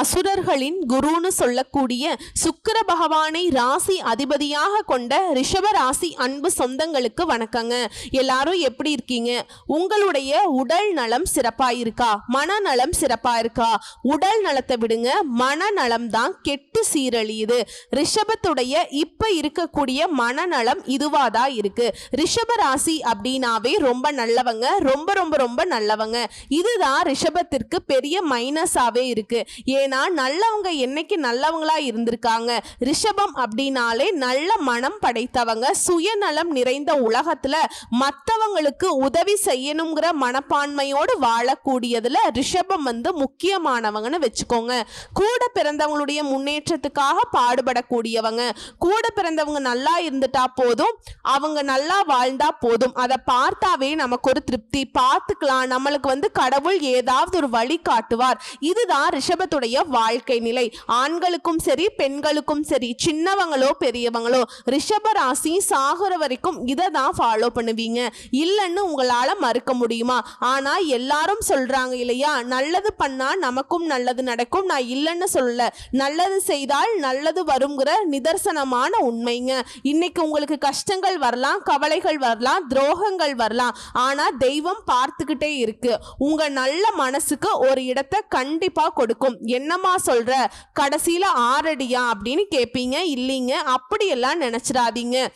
அசுரர்களின் குருன்னு சொல்லக்கூடிய சுக்கர பகவானை ராசி அதிபதியாக கொண்ட ரிஷப ராசி அன்பு சொந்தங்களுக்கு வணக்கங்க. எல்லாரும் எப்படி இருக்கீங்க? உங்களுடைய உடல் நலம் சிறப்பா இருக்கா மனநலம் சிறப்பா இருக்கா உடல் நலத்தை விடுங்க. மனநலம் தான் கெட்டு சீரழியுது. ரிஷபத்துடைய இப்ப இருக்கக்கூடிய மனநலம் இதுவா தான் இருக்கு. ரிஷப ராசி அப்படின்னாவே ரொம்ப நல்லவங்க. ரொம்ப ரொம்ப ரொம்ப நல்லவங்க. இதுதான் ரிஷபத்திற்கு பெரிய மைனஸாவே இருக்கு. ஏன்னா நல்லவங்க என்னைக்கு நல்லவங்களா இருந்திருக்காங்க? ரிஷபம் அப்படின்னாலே நல்ல மனம் படைத்தவங்க சுயநலம் நிறைந்த உலகத்துல மற்றவங்களுக்கு உதவி செய்யணுங்கிற மனப்பான்மையோடு வாழக்கூடியதுல ரிஷபம் வந்து முக்கியமானவங்கன்னு வச்சுக்கோங்க. கூட பிறந்தவங்களுடைய முன்னேற்றத்துக்காக பாடுபடக்கூடியவங்க. கூட பிறந்தவங்க நல்லா இருந்துட்டா போதும் அவங்க நல்லா வாழ்ந்தா போதும். அதை பார்த்தாவே நமக்கு ஒரு திருப்தி. பார்த்துக்கலாம். நம்மளுக்கு வந்து கடவுள் ஏதாவது ஒரு வழி காட்டுவார். இதுதான் ரிஷபத்துடைய வாழ்க்கை நிலை. ஆண்களுக்கும் சரி பெண்களுக்கும் சரி சின்னவங்களோ பெரியவங்களோ ரிஷப ராசி சாகுற வரைக்கும் இதை தான் ஃபாலோ பண்ணுவீங்க. இல்லைன்னு உங்களால மறுக்க முடியுமா? ஆனா எல்லாரும் சொல்றாங்க இல்லையா? நல்லது பண்ணா நமக்கும் நல்லது நடக்கும். நான் இல்லைன்னு சொல்லல. நல்லது செய்தால் நல்லது வருங்கிற நிதர்சனமான உண்மைங்க. இன்னைக்கு உங்களுக்கு கஷ்டங்கள் வரலாம் கவலைகள் வரலாம் துரோகங்கள் வரலாம். ஆனா தெய்வம் பார்த்துக்கிட்டே இருக்கு. உங்க நல்ல மனசுக்கு ஒரு இடத்தை கண்டிப்பா கொடுக்கும். என்னம்மா சொல்ற? கடைசியில ஆறடியா அப்படின்னு கேட்பீங்க இல்லைங்க? அப்படியெல்லாம் நினைச்சிடாதீங்க.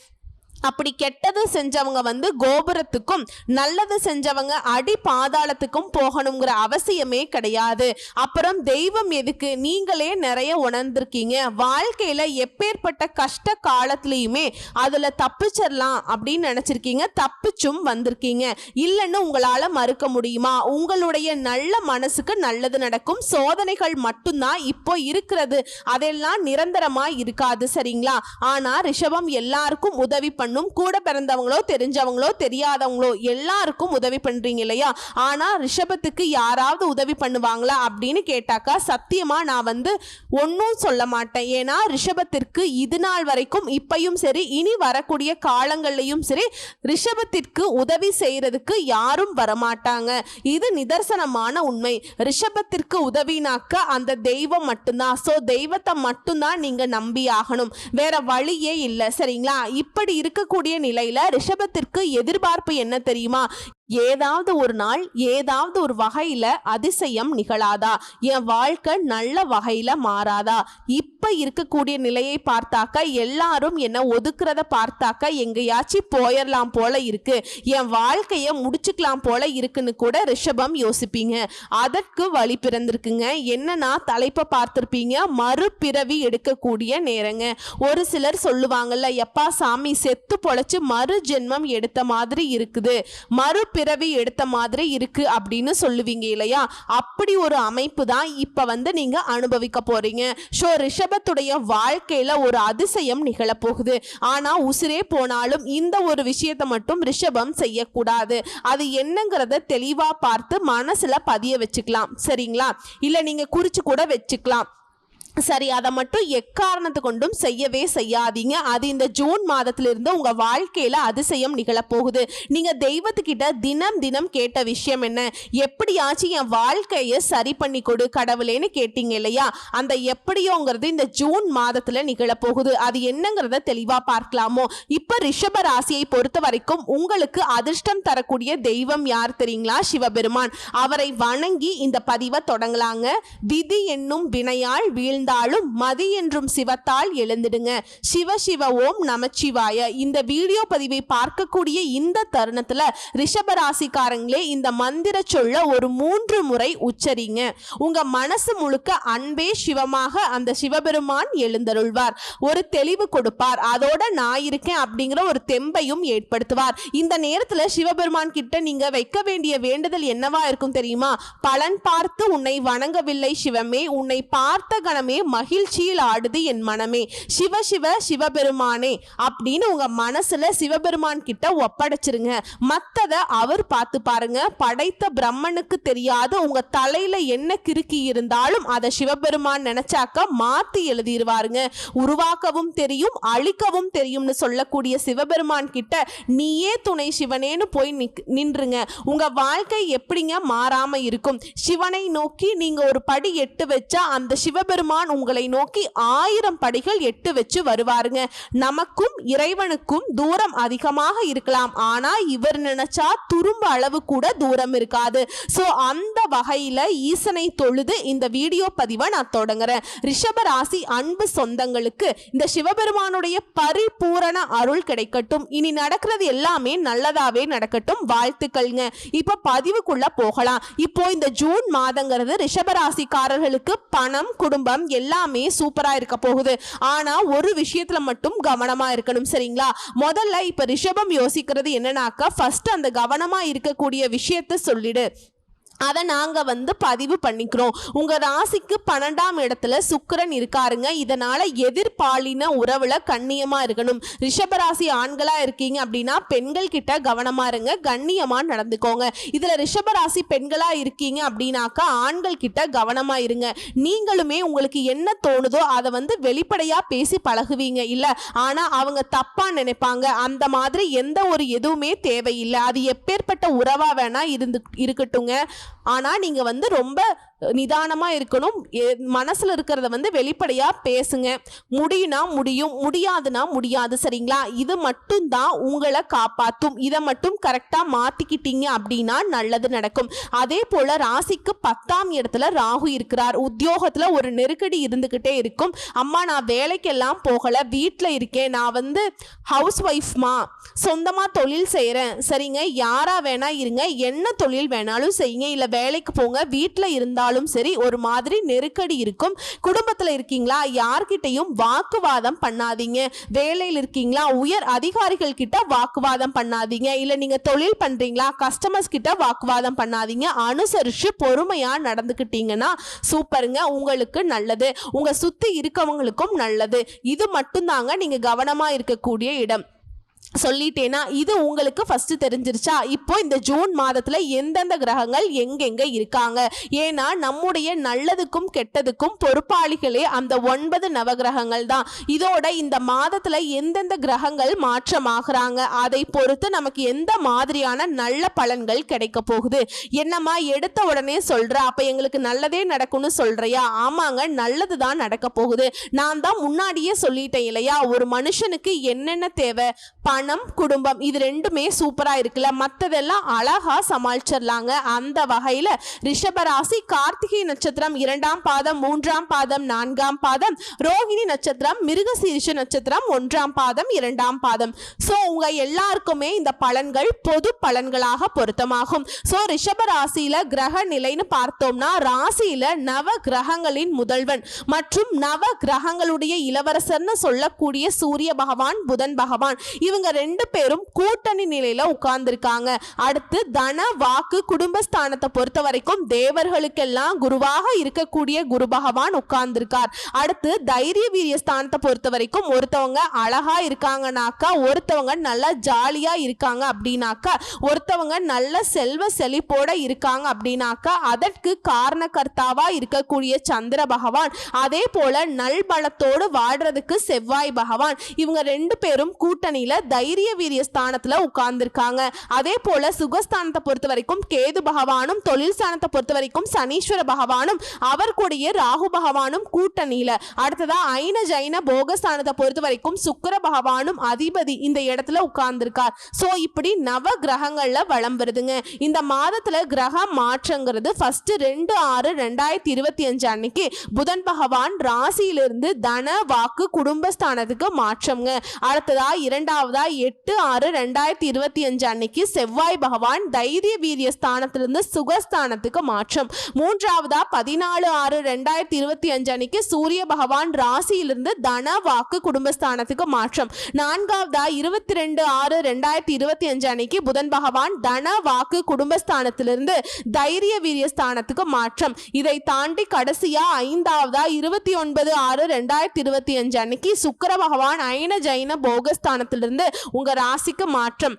அப்படி கெட்டது செஞ்சவங்க வந்து கோபுரத்துக்கும் நல்லது செஞ்சவங்க அடி பாதாளத்துக்கும் போகணுங்கிற அவசியமே கிடையாது. அப்புறம் தெய்வம் எதுக்கு? நீங்களே நிறைய உணர்ந்திருக்கீங்க. வாழ்க்கையில எப்பேற்பட்ட கஷ்ட காலத்துலயுமே அதுல தப்பிச்சிடலாம் அப்படின்னு நினைச்சிருக்கீங்க. தப்பிச்சும் வந்திருக்கீங்க. இல்லைன்னு உங்களால மறுக்க முடியுமா? உங்களுடைய நல்ல மனசுக்கு நல்லது நடக்கும். சோதனைகள் மட்டும்தான் இப்போ இருக்கிறது. அதெல்லாம் நிரந்தரமா இருக்காது சரிங்களா? ஆனா ரிஷபம் எல்லாருக்கும் உதவி பண்ணும். கூட பிறந்தவங்களோ தெரிஞ்சவங்களோ தெரியாதவங்களோ எல்லாருக்கும் உதவி பண்றீங்க இல்லையா? ஆனா ரிஷபத்துக்கு யாராவது உதவி பண்ணுவாங்களா அப்படின்னு கேட்டாக்கா சத்தியமா நான் வந்து ஒன்றும் சொல்ல மாட்டேன். ஏன்னா ரிஷபத்திற்கு இது நாள் வரைக்கும் இப்பையும் சரி இனி வரக்கூடிய காலங்கள்லையும் சரி ரிஷபத்திற்கு உதவி செய்யறதுக்கு யாரும் வரமாட்டாங்க. இது நிதர்சனமான உண்மை. ரிஷபத்திற்கு உதவினாக்க அந்த தெய்வம் மட்டும்தான். ஸோ தெய்வத்தை மட்டும்தான் நீங்க நம்பி ஆகணும் வேற வழியே இல்லை. சரிங்களா? இப்படி இருக்கக்கூடிய நிலையில ரிஷபத்திற்கு எதிர்பார்ப்பு என்ன தெரியுமா? ஏதாவது ஒரு நாள் ஏதாவது ஒரு வகையில அதிசயம் நிகழாதா? என் வாழ்க்கை நல்ல வகையில மாறாதா? இப்ப இருக்கக்கூடிய நிலையை பார்த்தாக்க எல்லாரும் என்ன ஒதுக்குறத பார்த்தாக்க எங்கேயாச்சும் போயிடலாம் போல இருக்கு. என் வாழ்க்கைய முடிச்சுக்கலாம் போல இருக்குன்னு கூட ரிஷபம் யோசிப்பீங்க. அதற்கு வழி பிறந்திருக்குங்க. என்னன்னா தலைப்பை பார்த்திருப்பீங்க? மறுபிறவி எடுக்கக்கூடிய நேரங்க. ஒரு சிலர் சொல்லுவாங்கல்ல எப்பா சாமி செத்து பொழைச்சு மறு ஜென்மம் எடுத்த மாதிரி இருக்குது. மறு பிறவி எடுத்த மாதிரி இருக்கு அப்படின்னு சொல்லுவீங்க இல்லையா? அப்படி ஒரு அமைப்பு தான் இப்ப வந்து நீங்க அனுபவிக்க போறீங்க. ஸோ ரிஷபத்துடைய வாழ்க்கையில ஒரு அதிசயம் நிகழப்போகுது. ஆனா உசிரே போனாலும் இந்த ஒரு விஷயத்தை மட்டும் ரிஷபம் செய்யக்கூடாது. அது என்னங்கிறத தெளிவா பார்த்து மனசுல பதிய வச்சுக்கலாம். சரிங்களா? இல்ல நீங்க குறிச்சு கூட வச்சுக்கலாம். சரி அதை மட்டும் எக்காரணத்து கொண்டும் செய்யவே செய்யாதீங்க. அது இந்த ஜூன் மாதத்திலிருந்து உங்க வாழ்க்கையில அதிசயம் நிகழப்போகுது. நீங்க தெய்வத்துக்கிட்ட தினம் தினம் கேட்ட விஷயம் என்ன? எப்படியாச்சும் என் வாழ்க்கையை சரி பண்ணி கொடு கடவுளேன்னு கேட்டீங்க இல்லையா? அந்த எப்படியோங்கிறது இந்த ஜூன் மாதத்துல நிகழப்போகுது. அது என்னங்கிறத தெளிவா பார்க்கலாமோ? இப்ப ரிஷப ராசியை பொறுத்த வரைக்கும் உங்களுக்கு அதிர்ஷ்டம் தரக்கூடிய தெய்வம் யார் தெரியுங்களா? சிவபெருமான். அவரை வணங்கி இந்த பதிவை தொடங்கலாங்க. விதி என்னும் வினையால் இருந்தாலும் மதி என்றும் சிவத்தால் எழுந்திடுங்க. சிவ சிவ ஓம் நமச்சிவாய. இந்த வீடியோ பதிவை பார்க்கக்கூடிய இந்த தருணத்துல ரிஷபராசிக்காரங்களே இந்த மந்திர சொல்ல ஒரு மூன்று முறை உச்சரிங்க. உங்க மனசு முழுக்க அன்பே சிவமாக அந்த சிவபெருமான் எழுந்தருள்வார். ஒரு தெளிவு கொடுப்பார். அதோட நான் இருக்கேன் அப்படிங்கிற ஒரு தெம்பையும் ஏற்படுத்துவார். இந்த நேரத்துல சிவபெருமான் கிட்ட நீங்க வைக்க வேண்டிய வேண்டுதல் என்னவா இருக்கும் தெரியுமா? பலன் பார்த்து உன்னை வணங்கவில்லை சிவமே. உன்னை பார்த்த கணமே மகிழ்ச்சியில் ஆடுது என் மனமே. சிவ சிவ சிவபெருமானே அப்படின்னு உங்க மனசுல சிவபெருமான் கிட்ட ஒப்படைச்சிருங்க. மத்தத அவர் பார்த்து பாருங்க. படைத்த பிரம்மனுக்கு தெரியாத உங்க தலையில என்ன கிறுக்கி இருந்தாலும் அதை சிவபெருமான் நினைச்சாக்க மாத்தி எழுதிடுவாருங்க உருவாக்கவும் தெரியும் அழிக்கவும் தெரியும்னு சொல்லக்கூடிய சிவபெருமான் கிட்ட நீயே துணை சிவனேன்னு போய் நின்றுங்க. உங்க வாழ்க்கை எப்படிங்க மாறாம இருக்கும்? சிவனை நோக்கி நீங்க ஒரு படி எட்டு வச்சா அந்த சிவபெருமான் உங்களை நோக்கி ஆயிரம் படிகள் எட்டு வச்சு வருவாருங்க. நமக்கும் இறைவனுக்கும் தூரம் அதிகமாக இருக்கலாம். ஆனா இவர் நினைச்சா துரும்ப அளவு கூட தூரம் இருக்காது. ஸோ அந்த வகையில ஈசனை தொழுது இந்த வீடியோ பதிவை நான் தொடங்குறேன். ரிஷபராசி அன்பு சொந்தங்களுக்கு இந்த சிவபெருமானுடைய பரிபூரண அருள் கிடைக்கட்டும். இனி நடக்கிறது எல்லாமே நல்லதாவே நடக்கட்டும். வாழ்த்துக்கள்ங்க. இப்போ பதிவுக்குள்ள போகலாம். இப்போ இந்த ஜூன் மாதங்கிறது ரிஷபராசிக்காரர்களுக்கு பணம் குடும்பம் எல்லாமே சூப்பரா இருக்க போகுது. ஆனா ஒரு விஷயத்துல மட்டும் கவனமா இருக்கணும் சரிங்களா? முதல்ல இப்ப ரிஷபம் யோசிக்கிறது என்னன்னாக்கா ஃபர்ஸ்ட் அந்த கவனமா இருக்கக்கூடிய விஷயத்த சொல்லிடு. அதை நாங்கள் வந்து பதிவு பண்ணிக்கிறோம். உங்கள் ராசிக்கு பன்னெண்டாம் இடத்துல சுக்கரன் இருக்காருங்க. இதனால் எதிர்பாலின உறவில் கண்ணியமாக இருக்கணும். ரிஷபராசி ஆண்களாக இருக்கீங்க அப்படின்னா பெண்கள் கிட்ட கவனமாக இருங்க. கண்ணியமாக நடந்துக்கோங்க. இதில் ரிஷபராசி பெண்களாக இருக்கீங்க அப்படின்னாக்கா ஆண்கள் கிட்ட கவனமாக இருங்க. நீங்களுமே உங்களுக்கு என்ன தோணுதோ அதை வந்து வெளிப்படையாக பேசி பழகுவீங்க. இல்லை ஆனால் அவங்க தப்பாக நினைப்பாங்க. அந்த மாதிரி எந்த ஒரு எதுவுமே தேவையில்லை. அது எப்பேற்பட்ட உறவாக வேணால் இருந்து இருக்கட்டுங்க. ஆனால் நீங்கள் வந்து ரொம்ப நிதானமாக இருக்கணும். மனசில் இருக்கிறத வந்து வெளிப்படையாக பேசுங்க. முடியும்னா முடியும் முடியாதுன்னா முடியாது சரிங்களா? இது மட்டும்தான் உங்களை காப்பாற்றும் இதை மட்டும் கரெக்டாக மாற்றிக்கிட்டீங்க அப்படின்னா நல்லது நடக்கும். அதே போல் ராசிக்கு பத்தாம் இடத்துல ராகு இருக்கிறார். உத்தியோகத்தில் ஒரு நெருக்கடி இருந்துக்கிட்டே இருக்கும். அம்மா நான் வேலைக்கெல்லாம் போகலை. வீட்டில் இருக்கேன். நான் வந்து ஹவுஸ் ஒய்ஃப்மா சொந்தமாக தொழில் செய்கிறேன் சரிங்க. யாராக வேணா இருங்க. என்ன தொழில் வேணாலும் செய்யுங்க. இல்லை வேலைக்கு போங்க. வீட்டில் இருந்தால் இருந்தாலும் சரி ஒரு மாதிரி நெருக்கடி இருக்கும். குடும்பத்தில் இருக்கீங்களா? யார்கிட்டையும் வாக்குவாதம் பண்ணாதீங்க. வேலையில் இருக்கீங்களா? உயர் அதிகாரிகள் கிட்ட வாக்குவாதம் பண்ணாதீங்க. இல்லை நீங்கள் தொழில் பண்ணுறீங்களா கஸ்டமர்ஸ் கிட்ட வாக்குவாதம் பண்ணாதீங்க. அனுசரித்து பொறுமையாக நடந்துக்கிட்டீங்கன்னா சூப்பருங்க. உங்களுக்கு நல்லது. உங்கள் சுற்றி இருக்கவங்களுக்கும் நல்லது. இது மட்டும்தாங்க நீங்கள் கவனமாக இருக்கக்கூடிய இடம். சொல்லிட்டேன்னா இது உங்களுக்கு ஃபர்ஸ்ட் தெரிஞ்சிருச்சா? இப்போ இந்த ஜூன் மாதத்துல எந்தெந்த கிரகங்கள் எங்கெங்க இருக்காங்க? ஏன்னா நம்முடைய நல்லதுக்கும் கெட்டதுக்கும் பொறுப்பாளிகளே அந்த ஒன்பது நவகிரகங்கள் தான். இதோட இந்த மாதத்துல எந்தெந்த கிரகங்கள் மாற்றமாகறாங்க? அதை பொறுத்து நமக்கு எந்த மாதிரியான நல்ல பலன்கள் கிடைக்க போகுது? என்னம்மா எடுத்த உடனே சொல்ற அப்ப எங்களுக்கு நல்லதே நடக்கும்னு சொல்றியா? ஆமாங்க நல்லது தான் நடக்க போகுது. நான் தான் முன்னாடியே சொல்லிட்டேன் இல்லையா? ஒரு மனுஷனுக்கு என்னென்ன தேவை? பணம் குடும்பம் இது ரெண்டுமே சூப்பரா இருக்குல்ல? மத்ததெல்லாம் அழகா சமாளிச்சிடலாங்க. அந்த வகையில ரிஷபராசி கார்த்திகை நட்சத்திரம் இரண்டாம் பாதம் மூன்றாம் பாதம் நான்காம் பாதம் ரோகிணி நட்சத்திரம் மிருகசீரிஷ நட்சத்திரம் ஒன்றாம் பாதம் இரண்டாம் பாதம். ஸோ உங்க எல்லாருக்குமே இந்த பலன்கள் பொது பலன்களாக பொருத்தமாகும். ஸோ ரிஷபராசியில கிரக நிலைன்னு பார்த்தோம்னா ராசியில நவ கிரகங்களின் முதல்வன் மற்றும் நவ கிரகங்களுடைய இளவரசர்னு சொல்லக்கூடிய சூரிய பகவான் புதன் பகவான். இவங்க ரெண்டு பேரும் கூட்டணி நிலையில உட்கார்ந்துருக்காங்க. அடுத்து தன வாக்கு குடும்பஸ்தானத்தை பொறுத்த வரைக்கும் தேவர்களுக்கெல்லாம் குருவாக இருக்கக்கூடிய குரு பகவான் உட்கார்ந்துருக்கார். அடுத்து தைரிய வீரிய ஸ்தானத்தை பொறுத்த வரைக்கும் ஒருத்தவங்க அழகா இருக்காங்கனாக்கா ஒருத்தவங்க நல்லா ஜாலியா இருக்காங்க அப்படின்னாக்கா ஒருத்தவங்க நல்ல செல்வ செழிப்போட இருக்காங்க அப்படின்னாக்கா அதற்கு காரணகர்த்தாவா இருக்கக்கூடிய சந்திர பகவான் அதே போல நல்பலத்தோடு வாடுறதுக்கு செவ்வாய் பகவான். இவங்க ரெண்டு பேரும் கூட்டணியில தைரிய வீரிய ஸ்தானத்துல உட்கார்ந்துருக்காங்க. அதே போல சுகஸ்தானத்தை பொறுத்த வரைக்கும் கேது பகவானும் தொழில் ஸ்தானத்தை பொறுத்த வரைக்கும் சனீஸ்வர பகவானும் அவர் கூடிய ராகு பகவானும் கூட்டணியில. அடுத்ததா ஐன ஜைன போகஸ்தானத்தை பொறுத்த வரைக்கும் சுக்கர பகவானும் அதிபதி இந்த இடத்துல உட்கார்ந்துருக்கார். ஸோ இப்படி நவ கிரகங்கள்ல வளம் வருதுங்க. இந்த மாதத்துல கிரக மாற்றங்கிறது ஃபர்ஸ்ட் ரெண்டு ஆறு ரெண்டாயிரத்தி இருபத்தி அஞ்சு அன்னைக்கு புதன் பகவான் ராசியிலிருந்து தன வாக்கு குடும்பஸ்தானத்துக்கு மாற்றம்ங்க. அடுத்ததா இரண்டாவதா எட்டு ஆறு ரெண்டாயிரத்தி இருபத்தி அஞ்சு அன்னைக்கு செவ்வாய் பகவான் தைரிய வீரிய ஸ்தானத்திலிருந்து சுகஸ்தானத்துக்கு மாற்றம். மூன்றாவதா பதினாலு ஆறு ரெண்டாயிரத்தி இருபத்தி அஞ்சு அன்னைக்கு சூரிய பகவான் ராசியிலிருந்து தன வாக்கு குடும்பஸ்தானத்துக்கு மாற்றம். நான்காவதா இருபத்தி ரெண்டு ஆறு ரெண்டாயிரத்தி இருபத்தி அஞ்சு அன்னைக்கு புதன் பகவான் தன வாக்கு குடும்பஸ்தானத்திலிருந்து தைரிய வீரிய ஸ்தானத்துக்கு மாற்றம். இதை தாண்டி கடைசியா ஐந்தாவதா இருபத்தி ஒன்பது ஆறு ரெண்டாயிரத்தி இருபத்தி அஞ்சு அன்னைக்கு சுக்கர பகவான் ஐன ஜைன போகஸ்தானத்திலிருந்து உங்க ராசிக்கு மாற்றம்.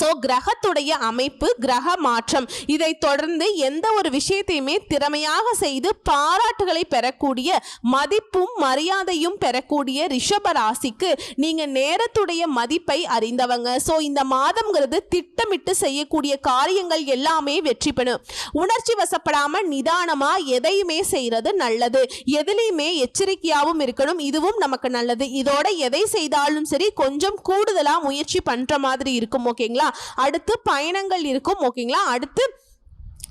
ஸோ கிரகத்துடைய அமைப்பு கிரக மாற்றம். இதை தொடர்ந்து எந்த ஒரு விஷயத்தையுமே திறமையாக செய்து பாராட்டுகளை பெறக்கூடிய மதிப்பும் மரியாதையும் பெறக்கூடிய ரிஷப ராசிக்கு நீங்கள் நேரத்துடைய மதிப்பை அறிந்தவங்க. ஸோ இந்த மாதம்ங்கிறது திட்டமிட்டு செய்யக்கூடிய காரியங்கள் எல்லாமே வெற்றி பெறும். உணர்ச்சி வசப்படாமல் நிதானமாக எதையுமே செய்கிறது நல்லது. எதுலேயுமே எச்சரிக்கையாகவும் இருக்கணும். இதுவும் நமக்கு நல்லது. இதோட எதை செய்தாலும் சரி கொஞ்சம் கூடுதலாக முயற்சி பண்ணுற மாதிரி இருக்கும் ஓகேங்களா அடுத்து பயணங்கள் இருக்கும் ஓகேங்களா அடுத்து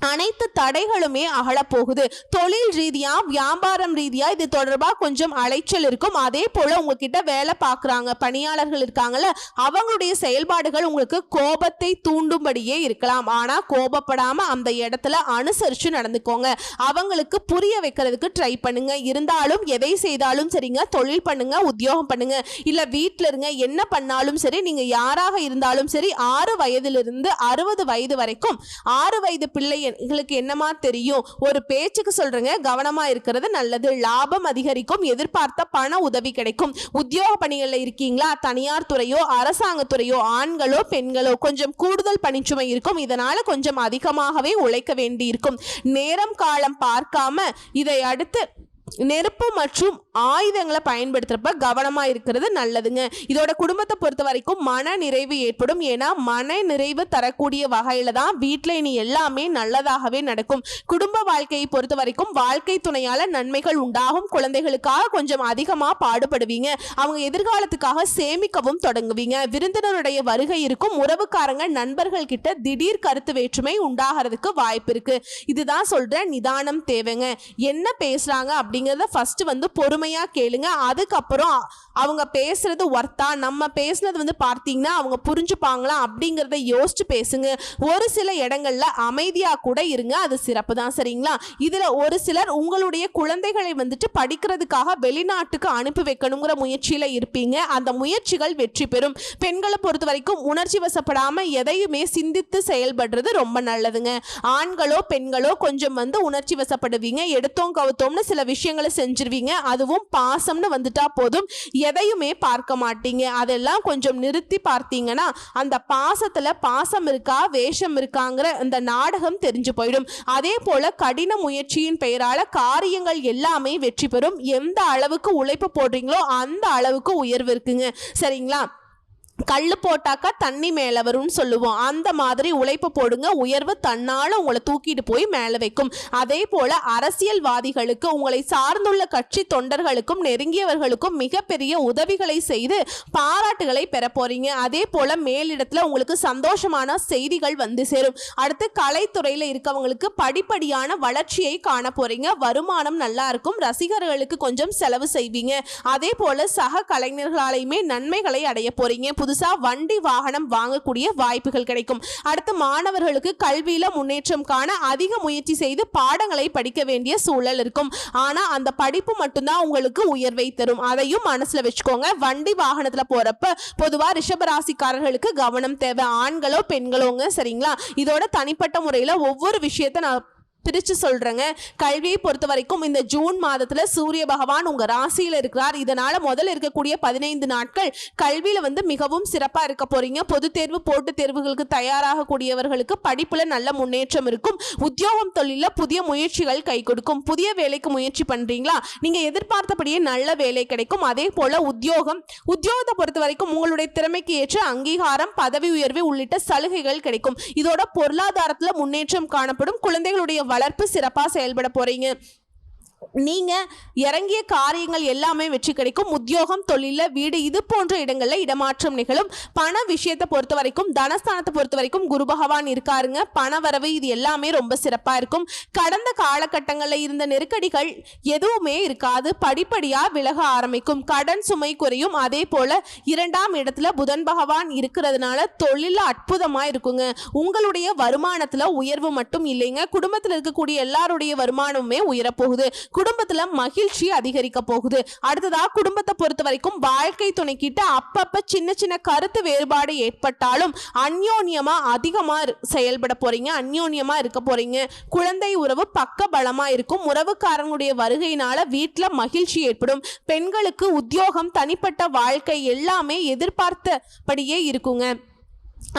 அனைத்து தடைகளுமே அகலப்போகுது. தொழில் ரீதியா வியாபாரம் ரீதியா இது தொடர்பா கொஞ்சம் அலைச்சல் இருக்கும். அதே போல உங்ககிட்ட வேலை பார்க்குறாங்க பணியாளர்கள் இருக்காங்கல்ல அவங்களுடைய செயல்பாடுகள் உங்களுக்கு கோபத்தை தூண்டும்படியே இருக்கலாம். ஆனா கோபப்படாம அந்த இடத்துல அனுசரிச்சு நடந்துக்கோங்க. அவங்களுக்கு புரிய வைக்கிறதுக்கு ட்ரை பண்ணுங்க. இருந்தாலும் எதை செய்தாலும் சரிங்க. தொழில் பண்ணுங்க உத்தியோகம் பண்ணுங்க. இல்ல வீட்டில் இருங்க என்ன பண்ணாலும் சரி நீங்க யாராக இருந்தாலும் சரி ஆறு வயதிலிருந்து அறுபது வயது வரைக்கும் ஆறு வயது பிள்ளை எங்களுக்கு என்னமா தெரியும்? ஒரு பேச்சுக்கு சொல்றேங்க. கவனமா இருக்கிறது நல்லது. லாபம் அதிகரிக்கும். எதிர்பார்த்த பண உதவி கிடைக்கும். உத்தியோக பணிகளில் இருக்கீங்களா? தனியார் துறையோ அரசாங்கத்துறையோ ஆண்களோ பெண்களோ கொஞ்சம் கூடுதல் பணிச்சுமை இருக்கும். இதனால கொஞ்சம் அதிகமாகவே உழைக்க வேண்டி இருக்கும் நேரம் காலம் பார்க்காம இதை அடுத்து நெருப்பு மற்றும் ஆயுதங்களை பயன்படுத்துறப்ப கவனமாக இருக்கிறது நல்லதுங்க. இதோட குடும்பத்தை பொறுத்த வரைக்கும் மன நிறைவு ஏற்படும். ஏன்னா மன நிறைவு தரக்கூடிய வகையில தான் வீட்டில் இனி எல்லாமே நல்லதாகவே நடக்கும். குடும்ப வாழ்க்கையை பொறுத்த வரைக்கும் வாழ்க்கை துணையால நன்மைகள் உண்டாகும். குழந்தைகளுக்காக கொஞ்சம் அதிகமாக பாடுபடுவீங்க. அவங்க எதிர்காலத்துக்காக சேமிக்கவும் தொடங்குவீங்க. விருந்தினருடைய வருகை இருக்கும். உறவுக்காரங்க நண்பர்கள் கிட்ட திடீர் கருத்து வேற்றுமை உண்டாகிறதுக்கு வாய்ப்பு இருக்கு. இதுதான் சொல்ற நிதானம் தேவைங்க. என்ன பேசுறாங்க அப்படிங்கிறத ஃபஸ்ட்டு வந்து பொறுமையாக கேளுங்க. அதுக்கப்புறம் அவங்க பேசுகிறது ஒர்த்தா நம்ம பேசுனது வந்து பார்த்தீங்கன்னா அவங்க புரிஞ்சுப்பாங்களா அப்படிங்கிறத யோசிச்சு பேசுங்க. ஒரு சில இடங்கள்ல அமைதியாக கூட இருங்க அது சிறப்பு தான் சரிங்களா? இதில் ஒரு சிலர் உங்களுடைய குழந்தைகளை வந்துட்டு படிக்கிறதுக்காக வெளிநாட்டுக்கு அனுப்பி வைக்கணுங்கிற முயற்சியில் இருப்பீங்க. அந்த முயற்சிகள் வெற்றி பெறும். பெண்களை பொறுத்த வரைக்கும் உணர்ச்சி வசப்படாமல் எதையுமே சிந்தித்து செயல்படுறது ரொம்ப நல்லதுங்க. ஆண்களோ பெண்களோ கொஞ்சம் வந்து உணர்ச்சி வசப்படுவீங்க. எடுத்தோம் கவுத்தோம்னு சில விஷயங்களை செஞ்சிருவீங்க. அதுவும் பாசம்னு வந்துட்டா போதும். எதையுமே பார்க்க மாட்டீங்க. அதெல்லாம் கொஞ்சம் நிறுத்தி பார்த்தீங்கன்னா அந்த பாசத்துல பாசம் இருக்கா வேஷம் இருக்காங்கிற அந்த நாடகம் தெரிஞ்சு போயிடும். அதே போல கடின முயற்சியின் பெயரால காரியங்கள் எல்லாமே வெற்றி பெறும். எந்த அளவுக்கு உழைப்பு போடுறீங்களோ அந்த அளவுக்கு உயர்வு இருக்குங்க. சரிங்களா? கல் போட்டாக்கா தண்ணி மேலே வரும்னு சொல்லுவோம். அந்த மாதிரி உழைப்பு போடுங்க. உயர்வு தன்னால் உங்களை தூக்கிட்டு போய் மேலே வைக்கும். அதே போல் அரசியல்வாதிகளுக்கு உங்களை சார்ந்துள்ள கட்சி தொண்டர்களுக்கும் நெருங்கியவர்களுக்கும் மிகப்பெரிய உதவிகளை செய்து பாராட்டுகளை பெற போகிறீங்க அதே போல் மேலிடத்தில் உங்களுக்கு சந்தோஷமான செய்திகள் வந்து சேரும். அடுத்து கலைத்துறையில் இருக்கவங்களுக்கு படிப்படியான வளர்ச்சியை காண போகிறீங்க வருமானம் நல்லா இருக்கும். ரசிகர்களுக்கு கொஞ்சம் செலவு செய்வீங்க. அதே போல் சக கலைஞர்களாலையுமே நன்மைகளை அடைய போகிறீங்க புதுசாக வண்டி வாகனம் வாங்கக்கூடிய வாய்ப்புகள் கிடைக்கும். அடுத்து மாணவர்களுக்கு கல்வியில் முன்னேற்றம் காண அதிக முயற்சி செய்து பாடங்களை படிக்க வேண்டிய சூழல் இருக்கும். ஆனால் அந்த படிப்பு மட்டும்தான் உங்களுக்கு உயர்வை தரும். அதையும் மனசில் வச்சுக்கோங்க. வண்டி வாகனத்தில் போகிறப்ப பொதுவாக ரிஷபராசிக்காரர்களுக்கு கவனம் தேவை. ஆண்களோ பெண்களோங்க சரிங்களா? இதோட தனிப்பட்ட முறையில் ஒவ்வொரு விஷயத்த நான் பிரித்து சொல்கிறேங்க கல்வியை பொறுத்த வரைக்கும் இந்த ஜூன் மாதத்தில் சூரிய பகவான் உங்கள் ராசியில் இருக்கிறார். இதனால் முதல்ல இருக்கக்கூடிய பதினைந்து நாட்கள் கல்வியில் வந்து மிகவும் சிறப்பாக இருக்க போகிறீங்க பொது தேர்வு போட்டுத் தேர்வுகளுக்கு தயாராகக்கூடியவர்களுக்கு படிப்பில் நல்ல முன்னேற்றம் இருக்கும். உத்தியோகம் தொழிலில் புதிய முயற்சிகள் கை கொடுக்கும். புதிய வேலைக்கு முயற்சி பண்ணுறீங்களா நீங்கள் எதிர்பார்த்தபடியே நல்ல வேலை கிடைக்கும். அதே போல் உத்தியோகம். உத்தியோகத்தை பொறுத்த வரைக்கும் உங்களுடைய திறமைக்கு ஏற்ற அங்கீகாரம் பதவி உயர்வு உள்ளிட்ட சலுகைகள் கிடைக்கும். இதோட பொருளாதாரத்தில் முன்னேற்றம் காணப்படும். குழந்தைகளுடைய வளர்ப்பு சிறப்பாக செயல்பட போறீங்க. நீங்கள் இறங்கிய காரியங்கள் எல்லாமே வெற்றி கிடைக்கும். உத்தியோகம் தொழிலில் வீடு இது போன்ற இடங்களில் இடமாற்றம் நிகழும். பண விஷயத்தை பொறுத்த வரைக்கும் தனஸ்தானத்தை பொறுத்த வரைக்கும் குரு பகவான் இருக்காருங்க. பண வரவு இது எல்லாமே ரொம்ப சிறப்பாக இருக்கும். கடந்த காலகட்டங்களில் இருந்த நெருக்கடிகள் எதுவுமே இருக்காது. படிப்படியாக விலக ஆரம்பிக்கும். கடன் சுமை குறையும். அதே போல் இரண்டாம் இடத்துல புதன் பகவான் இருக்கிறதுனால தொழில் அற்புதமாக இருக்குங்க. உங்களுடைய வருமானத்தில் உயர்வு மட்டும் இல்லைங்க. குடும்பத்தில் இருக்கக்கூடிய எல்லாருடைய வருமானமுமே உயரப்போகுது. குடும்பத்துல மகிழ்ச்சி அதிகரிக்க போகுது. அடுத்ததா குடும்பத்தை பொறுத்த வரைக்கும் வாழ்க்கை துணைக்கிட்ட அப்பப்ப சின்ன சின்ன கருத்து வேறுபாடு ஏற்பட்டாலும் அந்யோன்யமா அதிகமா இரு- செயல்பட போறீங்க. அந்யோன்யமா இருக்க போறீங்க. குழந்தை உறவு பக்க பலமா இருக்கும். உறவுக்காரங்களுடைய வருகையினால வீட்டுல மகிழ்ச்சி ஏற்படும். பெண்களுக்கு உத்தியோகம் தனிப்பட்ட வாழ்க்கை எல்லாமே எதிர்பார்த்தபடியே இருக்குங்க.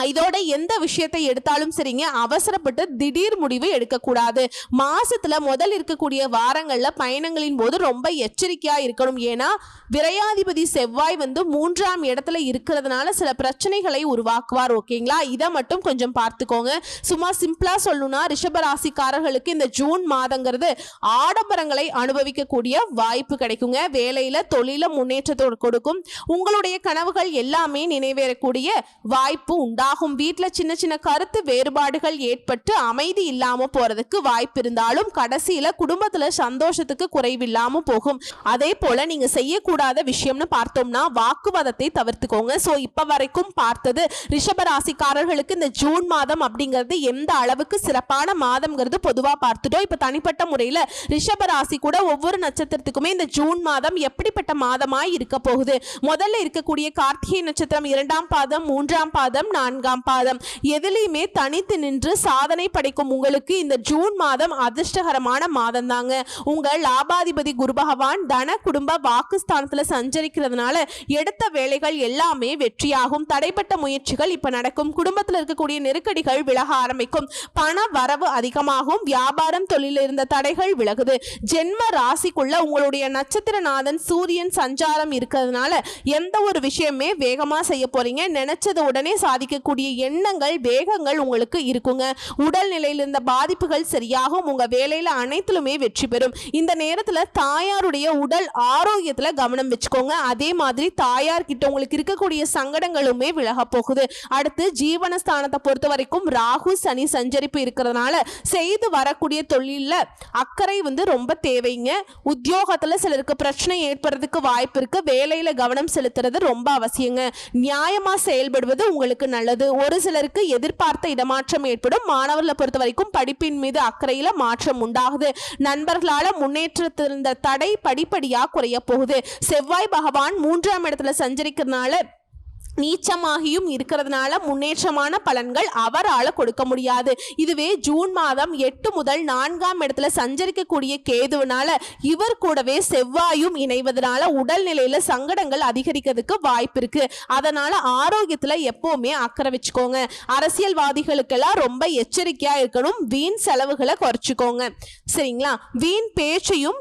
இதோட எந்த விஷயத்தை எடுத்தாலும் சரிங்க அவசரப்பட்டு திடீர் முடிவு எடுக்கக்கூடாது. மாசத்துல முதல் இருக்கக்கூடிய வாரங்கள்ல பயணங்களின் போது ரொம்ப எச்சரிக்கையா இருக்கணும். ஏன்னா விரையாதிபதி செவ்வாய் வந்து மூன்றாம் இடத்துல இருக்கிறதுனால சில பிரச்சனைகளை உருவாக்குவார் ஓகேங்களா? இதை மட்டும் கொஞ்சம் பார்த்துக்கோங்க. சும்மா சிம்பிளா சொல்லணும்னா ரிஷபராசிக்காரர்களுக்கு இந்த ஜூன் மாதங்கிறது ஆடம்பரங்களை அனுபவிக்கக்கூடிய வாய்ப்பு கிடைக்குங்க. வேலையில தொழில முன்னேற்றத்தோடு கொடுக்கும். உங்களுடைய கனவுகள் எல்லாமே நினைவேறக்கூடிய வாய்ப்பு உண்டாகும் வீட்டில் சின்ன சின்ன கருத்து வேறுபாடுகள் ஏற்பட்டு அமைதி இல்லாமல் போகிறதுக்கு வாய்ப்பு இருந்தாலும் கடைசியில் குடும்பத்தில் சந்தோஷத்துக்கு குறைவில்லாமல் போகும். அதே போல் நீங்கள் செய்யக்கூடாத விஷயம்னு பார்த்தோம்னா வாக்குவாதத்தை தவிர்த்துக்கோங்க. ஸோ இப்போ வரைக்கும் பார்த்தது ரிஷபராசிக்காரர்களுக்கு இந்த ஜூன் மாதம் அப்படிங்கிறது எந்த அளவுக்கு சிறப்பான மாதம்ங்கிறது பொதுவாக பார்த்துட்டோம். இப்போ தனிப்பட்ட முறையில் ரிஷப ராசி கூட ஒவ்வொரு நட்சத்திரத்துக்குமே இந்த ஜூன் மாதம் எப்படிப்பட்ட மாதமாய் இருக்க போகுது? முதல்ல இருக்கக்கூடிய கார்த்திகை நட்சத்திரம் இரண்டாம் பாதம் மூன்றாம் பாதம் நான்காம் பாதம். எதுலையுமே தனித்து நின்று சாதனை படைக்கும் உங்களுக்கு இந்த ஜூன் மாதம் அதிர்ஷ்டகரமான மாதம் தாங்க. உங்க லாபாதிபதி குரு பகவான் தன குடும்ப வாக்குஸ்தானத்தில் சஞ்சரிக்கிறதுனால எடுத்த வேலைகள் எல்லாமே வெற்றியாகும். தடைப்பட்ட முயற்சிகள் இப்ப நடக்கும். குடும்பத்துல இருக்கக்கூடிய நெருக்கடிகள் விலக ஆரம்பிக்கும். பண வரவு அதிகமாகும். வியாபாரம் தொழிலில் இருந்த தடைகள் விலகுது. ஜென்ம ராசிக்குள்ள உங்களுடைய நட்சத்திரநாதன் சூரியன் சஞ்சாரம் இருக்கிறதுனால எந்த ஒரு விஷயமே வேகமா செய்ய போறீங்க. நினைச்சது உடனே பாதிக்கக்கூடிய எண்ணங்கள் வேகங்கள் உங்களுக்கு இருக்குங்க. உடல்நிலையில் இருந்த பாதிப்புகள் சரியாகும். உங்கள் வேலையில் அனைத்திலுமே வெற்றி பெறும். இந்த நேரத்தில் தாயாருடைய உடல் ஆரோக்கியத்துல கவனம் வச்சுக்கோங்க. அதே மாதிரி தாயார் கிட்ட உங்களுக்கு இருக்கக்கூடிய சங்கடங்களுமே விலக போகுது. அடுத்து ஜீவனஸ்தானத்தை பொறுத்த வரைக்கும் ராகு சனி சஞ்சரிப்பு இருக்கிறதுனால செய்து வரக்கூடிய தொழில்ல அக்கறை வந்து ரொம்ப தேவைங்க. உத்தியோகத்துல சிலருக்கு பிரச்சனை ஏற்படுறதுக்கு வாய்ப்பு இருக்கு. வேலையில் கவனம் செலுத்துறது ரொம்ப அவசியங்க. நியாயமாக செயல்படுவது உங்களுக்கு நல்லது. ஒரு சிலருக்கு எதிர்பார்த்த இடமாற்றம் ஏற்படும். மாணவர்களை பொறுத்த வரைக்கும் படிப்பின் மீது அக்கறையில மாற்றம் உண்டாகுது. நண்பர்களால முன்னேற்றத்திருந்த தடை படிப்படியா குறைய போகுது. செவ்வாய் பகவான் மூன்றாம் இடத்துல சஞ்சரிக்கிறதுனால நீச்சமாகியும் இருக்கிறதுனால முன்னேற்றமான பலன்கள் அவரால் கொடுக்க முடியாது. இதுவே ஜூன் மாதம் எட்டு முதல் நான்காம் இடத்துல சஞ்சரிக்கக்கூடிய கேதுவனால இவர் கூடவே செவ்வாயும் இணைவதனால உடல்நிலையில சங்கடங்கள் அதிகரிக்கிறதுக்கு வாய்ப்பு இருக்கு. அதனால ஆரோக்கியத்துல எப்பவுமே அக்கறை வச்சுக்கோங்க. அரசியல்வாதிகளுக்கெல்லாம் ரொம்ப எச்சரிக்கையா இருக்கணும். வீண் செலவுகளை குறைச்சிக்கோங்க. சரிங்களா? வீண் பேச்சையும்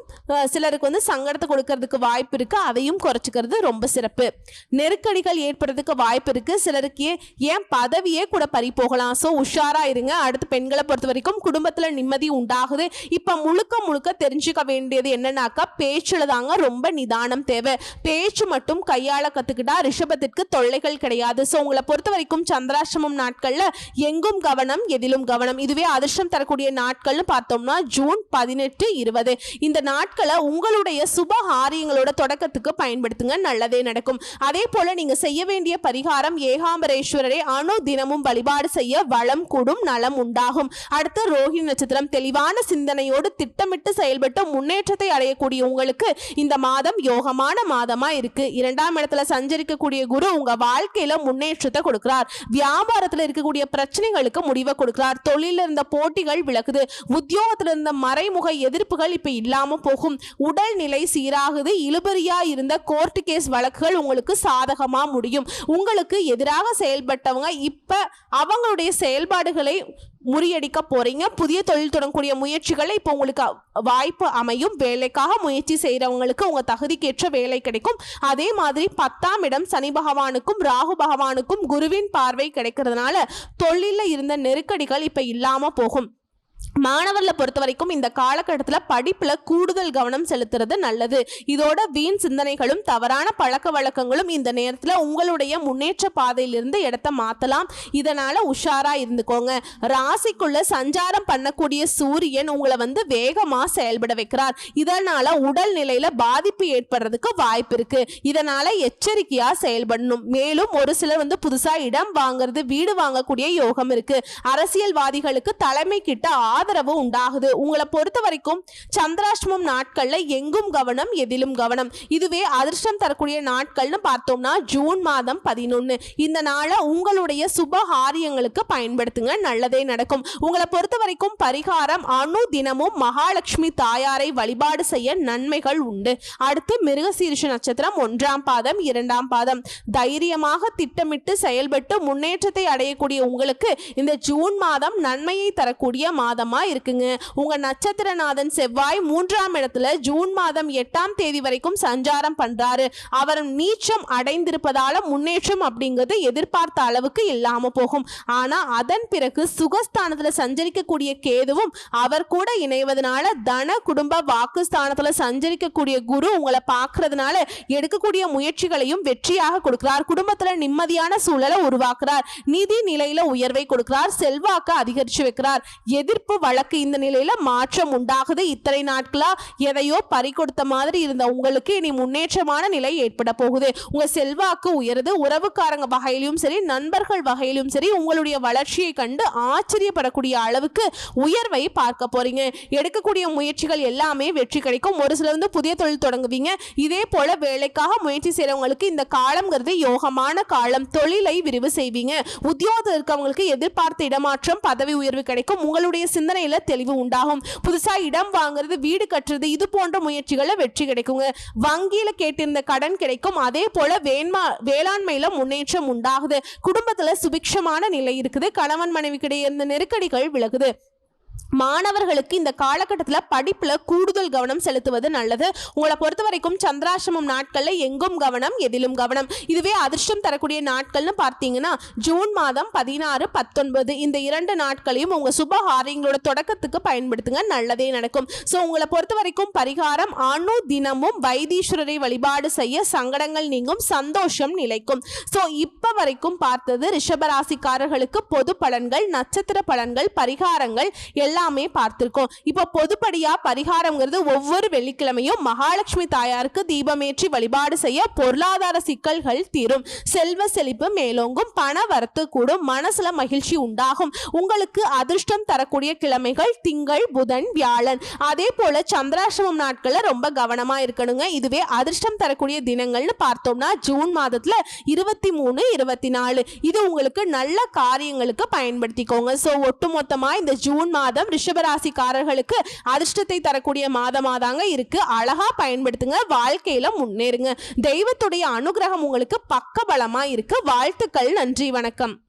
சிலருக்கு வந்து சங்கடத்தை கொடுக்கறதுக்கு வாய்ப்பு இருக்கு. அதையும் குறைச்சிக்கிறது ரொம்ப சிறப்பு. நெருக்கடிகள் ஏற்படுறதுக்கு வாய்ப்பு இருக்கு. சிலருக்கு ஏன் பதவியே கூட பறி போகலாம். ஸோ உஷாரா இருங்க. அடுத்து பெண்களை பொறுத்த வரைக்கும் குடும்பத்துல நிம்மதி உண்டாகுது. இப்ப முழுக்க முழுக்க தெரிஞ்சுக்க வேண்டியது என்னன்னாக்கா பேச்சுல தாங்க ரொம்ப நிதானம் தேவை. பேச்சு மட்டும் கையாள கத்துக்கிட்டா ரிஷபத்திற்கு தொல்லைகள் கிடையாது. ஸோ உங்களை பொறுத்த வரைக்கும் சந்திராஷ்டமம் நாட்கள்ல எங்கும் கவனம் எதிலும் கவனம். இதுவே அதிர்ஷ்டம் தரக்கூடிய நாட்கள்னு பார்த்தோம்னா ஜூன் பதினெட்டு இருபது. இந்த நாட்களை உங்களுடைய சுப காரியங்களோட தொடக்கத்துக்கு பயன்படுத்துங்க. நல்லதே நடக்கும். அதே போல நீங்க செய்ய வேண்டிய பரிகாரம் ஏகாம்பரேஸ்வரரை அணு தினமும் வழிபாடு செய்ய வளம் கூடும் நலம் உண்டாகும். அடுத்து ரோஹிணி நட்சத்திரம் தெளிவான சிந்தனையோடு திட்டமிட்டு செயல்பட்டு முன்னேற்றத்தை அடையக்கூடிய உங்களுக்கு இந்த மாதம் யோகமான மாதமா இருக்கு. இரண்டாம் இடத்துல சஞ்சரிக்கக்கூடிய குரு உங்க வாழ்க்கையில முன்னேற்றத்தை கொடுக்கிறார். வியாபாரத்துல இருக்கக்கூடிய பிரச்சனைகளுக்கு முடிவை கொடுக்கிறார். தொழில இருந்த போட்டிகள் விலகுது. உத்தியோகத்துல இருந்த மறைமுக எதிர்ப்புகள் இப்ப இல்லாம போகும். உடல்நிலை சீராகுது. இழுபறியா இருந்த கோர்ட் கேஸ் வழக்குகள் உங்களுக்கு சாதகமா முடியும். உங்களுக்கு எதிராக செயல்பட்டவங்க இப்போ அவங்களுடைய செயல்பாடுகளை முறியடிக்க போகிறீங்க புதிய தொழில் தொடங்கக்கூடிய முயற்சிகளை இப்போ உங்களுக்கு வாய்ப்பு அமையும். வேலைக்காக முயற்சி செய்கிறவங்களுக்கு உங்கள் தகுதிக்கேற்ற வேலை கிடைக்கும். அதே மாதிரி பத்தாம் இடம் சனி பகவானுக்கும் ராகு பகவானுக்கும் குருவின் பார்வை கிடைக்கிறதுனால தொழிலில் இருந்த நெருக்கடிகள் இப்போ இல்லாமல் போகும். மாணவர்களை பொறுத்த வரைக்கும் இந்த காலகட்டத்தில் படிப்புல கூடுதல் கவனம் செலுத்துறது நல்லது. இதோட வீண் சிந்தனைகளும் தவறான பழக்க வழக்கங்களும் இந்த நேரத்தில் உங்களுடைய முன்னேற்ற பாதையிலிருந்து இடத்த மாற்றலாம் இதனால உஷாரா இருந்துக்கோங்க. ராசிக்குள்ள சஞ்சாரம் பண்ணக்கூடிய சூரியன் உங்களை வந்து வேகமா செயல்பட வைக்கிறார். இதனால உடல் நிலையில பாதிப்பு ஏற்படுறதுக்கு வாய்ப்பு இருக்கு. இதனால எச்சரிக்கையா செயல்படணும். மேலும் ஒரு சிலர் வந்து புதுசா இடம் வாங்குறது வீடு வாங்கக்கூடிய யோகம் இருக்கு. அரசியல்வாதிகளுக்கு தலைமை கிட்ட ஆதரவு உண்டாகுது. உங்களை பொறுத்த வரைக்கும் சந்திராஷ்டமம் நாட்கள்ல எங்கும் கவனம் எதிலும் கவனம். இதுவே அதிர்ஷ்டம் தரக்கூடிய நாட்கள்னு பார்த்தோம்னா ஜூன் மாதம் பதினொன்னு. இந்த நாளை உங்களுடைய சுப காரியங்களுக்கு பயன்படுத்துங்க. நல்லதே நடக்கும். உங்களை பொறுத்த வரைக்கும் பரிகாரம் அணு தினமும் மகாலட்சுமி தாயாரை வழிபாடு செய்ய நன்மைகள் உண்டு. அடுத்து மிருகசீரிஷ நட்சத்திரம் ஒன்றாம் பாதம் இரண்டாம் பாதம். தைரியமாக திட்டமிட்டு செயல்பட்டு முன்னேற்றத்தை அடையக்கூடிய உங்களுக்கு இந்த ஜூன் மாதம் நன்மையை தரக்கூடிய மாதமா இருக்குங்க. உங்க நட்சத்திரநாதன் செவ்வாய் மூன்றாம் இடத்துல ஜூன் மாதம் எட்டாம் தேதி வரைக்கும் சஞ்சாரம் பண்றாரு. அவர் நீச்சம் அடைந்திருப்பதால் முன்னேற்றம் அப்படிங்கிறது எதிர்பார்த்த அளவுக்கு இல்லாமல் போகும். ஆனா அதன் பிறகு சுகஸ்தானத்தில் சஞ்சரிக்கக்கூடிய கேதுவும் அவர் கூட இணைவதனால தன குடும்ப வாக்குஸ்தானத்தில் சஞ்சரிக்கக்கூடிய குரு உங்களை பார்க்கறதுனால எடுக்கக்கூடிய முயற்சிகளையும் வெற்றியாக கொடுக்கிறார். குடும்பத்தில் நிம்மதியான சூழலை உருவாக்குறார். நிதி நிலையில உயர்வை கொடுக்கிறார். செல்வாக்கு அதிகரிச்சு வைக்கிறார். எதிர்ப்பு வழக்கு இந்த நிலையில மாற்றம் உண்டாகுது. இத்தனை நாட்களா எதையோ பறி கொடுத்த மாதிரி இருந்த உங்களுக்கு இனி முன்னேற்றமான நிலை ஏற்பட போகுது. உங்க செல்வாக்கு உயருது. உறவுக்காரங்க வகையிலும் சரி நண்பர்கள் வகையிலும் சரி உங்களுடைய வளர்ச்சியை கண்டு ஆச்சரியப்படக்கூடிய அளவுக்கு உயர்வை பார்க்க போறீங்க. எடுக்கக்கூடிய முயற்சிகள் எல்லாமே வெற்றி கிடைக்கும். ஒரு சிலர் வந்து புதிய தொழில் தொடங்குவீங்க. இதே போல வேலைக்காக முயற்சி செய்றவங்களுக்கு இந்த காலம்ங்கிறது யோகமான காலம். தொழிலை விரிவு செய்வீங்க. உத்தியோகத்தில் இருக்கவங்களுக்கு எதிர்பார்த்த இடமாற்றம் பதவி உயர்வு கிடைக்கும். உங்களுடைய சிந்தனையில தெளிவு உண்டாகும். புதுசா இடம் வாங்குறது வீடு கட்டுறது இது போன்ற முயற்சிகளில் வெற்றி கிடைக்குங்க. வங்கியில கேட்டிருந்த கடன் கிடைக்கும். அதே போல வேண்மா வேளாண்மையில முன்னேற்றம் உண்டாகுது. குடும்பத்துல சுபிக்ஷமான நிலை இருக்குது. கணவன் மனைவிக்கிடையே இருந்த நெருக்கடிகள் விலகுது. மாணவர்களுக்கு இந்த காலகட்டத்தில் படிப்பில் கூடுதல் கவனம் செலுத்துவது நல்லது. உங்களை பொறுத்த வரைக்கும் சந்திராசிரமம் நாட்களில் எங்கும் கவனம் எதிலும் கவனம். இதுவே அதிர்ஷ்டம் தரக்கூடிய நாட்கள்னு பார்த்தீங்கன்னா ஜூன் மாதம் பதினாறு பத்தொன்பது இந்த இரண்டு நாட்களையும் உங்கள் சுப காரியங்களோட தொடக்கத்துக்கு பயன்படுத்துங்க. நல்லதே நடக்கும். ஸோ உங்களை பொறுத்த வரைக்கும் பரிகாரம் அணு தினமும் வைத்தீஸ்வரரை வழிபாடு செய்ய சங்கடங்கள் நீங்கும் சந்தோஷம் நிலைக்கும். ஸோ இப்போ வரைக்கும் பார்த்தது ரிஷபராசிக்காரர்களுக்கு பொது பலன்கள் நட்சத்திர பலன்கள் பரிகாரங்கள் எல்லாமே பார்த்திருக்கோம். இப்போ பொதுப்படியா பரிகாரம்ங்கிறது ஒவ்வொரு வெள்ளிக்கிழமையும் மகாலட்சுமி தாயாருக்கு தீபமேற்றி வழிபாடு செய்ய பொருளாதார சிக்கல்கள் தீரும். செல்வ செழிப்பு மேலோங்கும் பண வரத்து கூடும் மனசுல மகிழ்ச்சி உண்டாகும். உங்களுக்கு அதிர்ஷ்டம் தரக்கூடிய கிழமைகள் திங்கள் புதன் வியாழன். அதே போல சந்திராசிரமம் நாட்கள்ல ரொம்ப கவனமா இருக்கணுங்க. இதுவே அதிர்ஷ்டம் தரக்கூடிய தினங்கள்னு பார்த்தோம்னா ஜூன் மாதத்துல இருபத்தி மூணு இருபத்தி நாலு இது உங்களுக்கு நல்ல காரியங்களுக்கு பயன்படுத்திக்கோங்க. ஸோ ஒட்டுமொத்தமா இந்த ஜூன் மாதம் மாதம் ரிஷபராசிக்காரர்களுக்கு அதிர்ஷ்டத்தை தரக்கூடிய மாதமாக தாங்க இருக்கு. அழகா பயன்படுத்துங்க. வாழ்க்கையில முன்னேறுங்க. தெய்வத்துடைய அனுகிரகம் உங்களுக்கு பக்கபலமா இருக்கு. வாழ்த்துக்கள். நன்றி. வணக்கம்.